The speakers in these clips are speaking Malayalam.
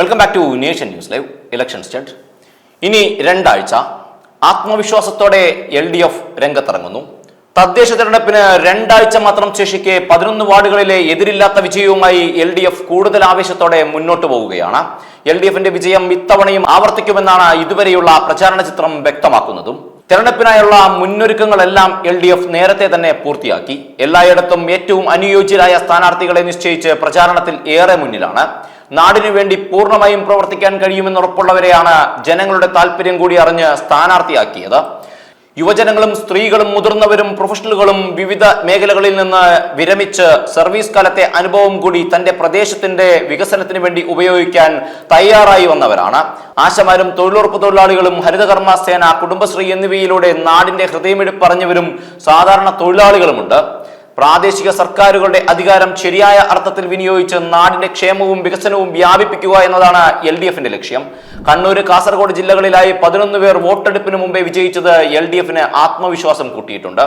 Welcome back to nation news live election stud ഇനി രണ്ടാഴ്ച. ആത്മവിശ്വാസത്തോടെ എൽ ഡി എഫ് രംഗത്തിറങ്ങുന്നു. തദ്ദേശ തെരഞ്ഞെടുപ്പിന് രണ്ടാഴ്ച മാത്രം ശേഷിക്കെ പതിനൊന്ന് വാർഡുകളിലെ എതിരില്ലാത്ത വിജയവുമായി എൽ ഡി എഫ് കൂടുതൽ ആവേശത്തോടെ മുന്നോട്ട് പോവുകയാണ്. എൽ ഡി എഫിന്റെ വിജയം ഇത്തവണയും ആവർത്തിക്കുമെന്നാണ് ഇതുവരെയുള്ള പ്രചാരണ ചിത്രം വ്യക്തമാക്കുന്നതും. തെരഞ്ഞെടുപ്പിനായുള്ള മുന്നൊരുക്കങ്ങളെല്ലാം എൽ ഡി എഫ് നേരത്തെ തന്നെ പൂർത്തിയാക്കി. എല്ലായിടത്തും ഏറ്റവും അനുയോജ്യരായ സ്ഥാനാർത്ഥികളെ നിശ്ചയിച്ച് പ്രചാരണത്തിൽ ഏറെ മുന്നിലാണ്. നാടിനു വേണ്ടി പൂർണമായും പ്രവർത്തിക്കാൻ കഴിയുമെന്ന് ഉറപ്പുള്ളവരെയാണ് ജനങ്ങളുടെ താല്പര്യം കൂടി അറിഞ്ഞ് സ്ഥാനാർത്ഥിയാക്കിയത്. യുവജനങ്ങളും സ്ത്രീകളും മുതിർന്നവരും പ്രൊഫഷണലുകളും വിവിധ മേഖലകളിൽ നിന്ന് വിരമിച്ച് സർവീസ് കാലത്തെ അനുഭവം കൂടി തന്റെ പ്രദേശത്തിന്റെ വികസനത്തിന് വേണ്ടി ഉപയോഗിക്കാൻ തയ്യാറായി വന്നവരാണ്. ആശമാരും തൊഴിലുറപ്പ് തൊഴിലാളികളും ഹരിതകർമ്മ സേന കുടുംബശ്രീ എന്നിവയിലൂടെ നാടിന്റെ ഹൃദയമിടിപ്പറഞ്ഞവരും സാധാരണ തൊഴിലാളികളുമുണ്ട്. പ്രാദേശിക സർക്കാരുകളുടെ അധികാരം ശരിയായ അർത്ഥത്തിൽ വിനിയോഗിച്ച് നാടിന്റെ ക്ഷേമവും വികസനവും വ്യാപിപ്പിക്കുക എന്നതാണ് എൽ ഡി എഫിന്റെ ലക്ഷ്യം. കണ്ണൂർ കാസർഗോഡ് ജില്ലകളിലായി പതിനൊന്ന് പേർ വോട്ടെടുപ്പിന് മുമ്പേ വിജയിച്ചത് എൽ ഡി എഫിന് ആത്മവിശ്വാസം കൂട്ടിയിട്ടുണ്ട്.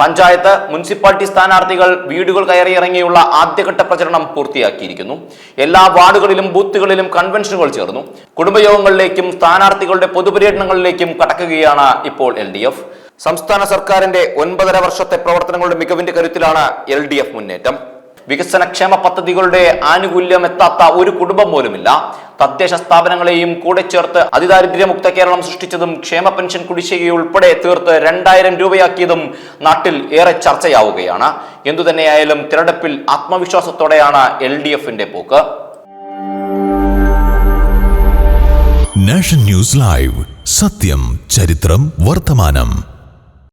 പഞ്ചായത്ത് മുനിസിപ്പാലിറ്റി സ്ഥാനാർത്ഥികൾ വീടുകൾ കയറിയിറങ്ങിയുള്ള ആദ്യഘട്ട പ്രചരണം പൂർത്തിയാക്കിയിരിക്കുന്നു. എല്ലാ വാർഡുകളിലും ബൂത്തുകളിലും കൺവെൻഷനുകൾ ചേർന്നു. കുടുംബയോഗങ്ങളിലേക്കും സ്ഥാനാർത്ഥികളുടെ പൊതുപര്യടനങ്ങളിലേക്കും കടക്കുകയാണ് ഇപ്പോൾ എൽ സംസ്ഥാന സർക്കാരിന്റെ ഒൻപതര വർഷത്തെ പ്രവർത്തനങ്ങളുടെ മികവിന്റെ കരുത്തിലാണ് എൽ ഡി എഫ് മുന്നേറ്റം. വികസനക്ഷേമ പദ്ധതികളുടെ ആനുകൂല്യം എത്താത്ത ഒരു കുടുംബം പോലുമില്ല. തദ്ദേശ സ്ഥാപനങ്ങളെയും കൂടെ ചേർത്ത് അതിദാരിദ്ര്യമുക്ത കേരളം സൃഷ്ടിച്ചതും ക്ഷേമ പെൻഷൻ കുടിശ്ശികയുൾപ്പെടെ തീർത്ത് രണ്ടായിരം രൂപയാക്കിയതും നാട്ടിൽ ഏറെ ചർച്ചയാവുകയാണ്. എന്തുതന്നെയായാലും തിരഞ്ഞെടുപ്പിൽ ആത്മവിശ്വാസത്തോടെയാണ് എൽ ഡി എഫിന്റെ പോക്ക്. National news live. സത്യം ചരിത്രം വർത്തമാനം.